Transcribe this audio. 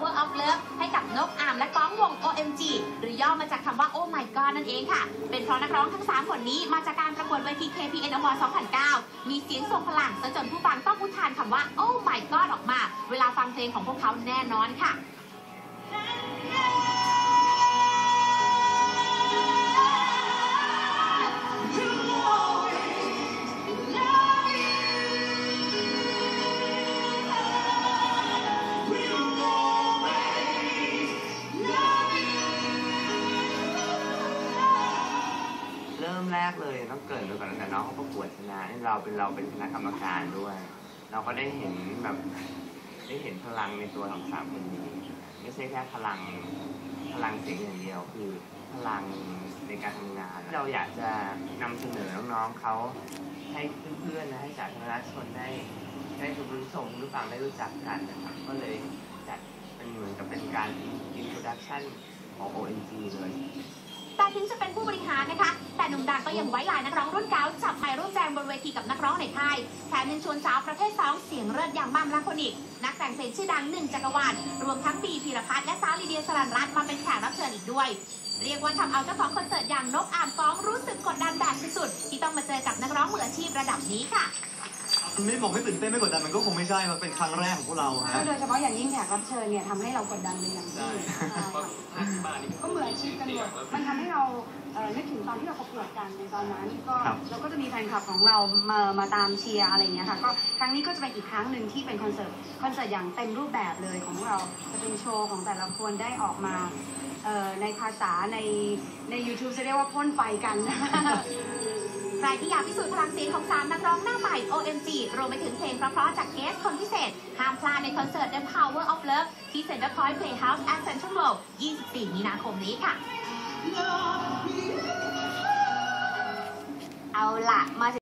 Power of Love ให้กับนกอามและก้องวง OMG หรือย่อมาจากคำว่า Oh My God นั่นเองค่ะ เป็นเพราะนักร้องทั้ง 3 คนนี้มาจากการประกวดเวที KPN Award 2009 มีเสียงทรงพลังซะจนผู้ฟังต้องอุทานคำว่า Oh My God ออกมา เวลาฟังเพลงของพวกเขาแน่นอนค่ะ ริ่มแรกเลยต้องเกิดไปก่อนตั้งแต่น้องเขาประกวดชนะเราเป็นเราเป็นคณะกรรมการด้วย เราก็ได้เห็นแบบได้เห็นพลังในตัวของสามคนนี้ ไม่ใช่แค่พลังพลังเสียงอย่างเดียวคือพลังในการทำงาน เราอยากจะนำเสนอน้องๆเขาให้เพื่อนๆและให้สาธารณชนได้ได้ดูรู้ชมรู้ฟังได้รู้จักกันนะครับก็เลยจัดเป็นเหมือนกับเป็นการ introduction ของ ONG เลยแต่ถึงจะเป็นผู้บริหารนะคะ หนุ่มดังก็ยังไว้ลายนักร้องรุ่นเก่าจับไมค์ร่วมแจมบนเวทีกับนักร้องในค่ายแถมยังชวนสาวประเภทสองเสียงเลิศอย่างมัมลาโคนิกนักแต่งเพลงชื่อดังหนึ่งจักรวาลรวมทั้งบีพีรพัฒน์และสาวลีเดียสลันรัตน์มาเป็นแขกรับเชิญอีกด้วย เรียกว่าทำเอาเจ้าของคอนเสิร์ตอย่างนกอามฟ้องรู้สึกกดดันแบบสุดๆที่ต้องมาเจอกับนักร้องมืออาชีพระดับนี้ค่ะไม่บอกไม่ตื่นเต้นไม่กดดันมันก็คงไม่ใช่ มันเป็นครั้งแรกของพวกเราก็ฮะโดยเฉพาะอย่างยิ่งแขกรับเชิญเนี่ยทำให้เรากดดันเป็นอย่างยิ่งใช่ใช่ค่ะก็เหมือนอา ชีพกันหมดมันทำให้เราเอ่อนึกถึงตอนที่เราประกวดกันในตอนนั้นก็ครับเราก็จะมีแฟนคลับของเรามามาตามเชียร์อะไรอย่างเงี้ยค่ะก็ครั้งนี้ก็จะเป็นอีกครั้งหนึ่งที่เป็นคอนเสิร์ตคอนเสิร์ตอย่างเต็มรูปแบบเลยของพวกเราจะเป็นโชว์ของแต่ละคนได้ออกมาเอ่อในภาษาในใน YouTube จะเรียกว่าพ่นไฟกันใครที่อยากพิสูจน์พลังเสียงของสามนักร้องหน้าใหม่ OMG รวมไปถึงเพลงเพราะๆจากเกสคนพิเศษ ห้ามพลาดในคอนเสิร์ต The Power of Love ที่ Center Point Playhouse at Central World 24 มีนาคมนี้ค่ะ เอาละมา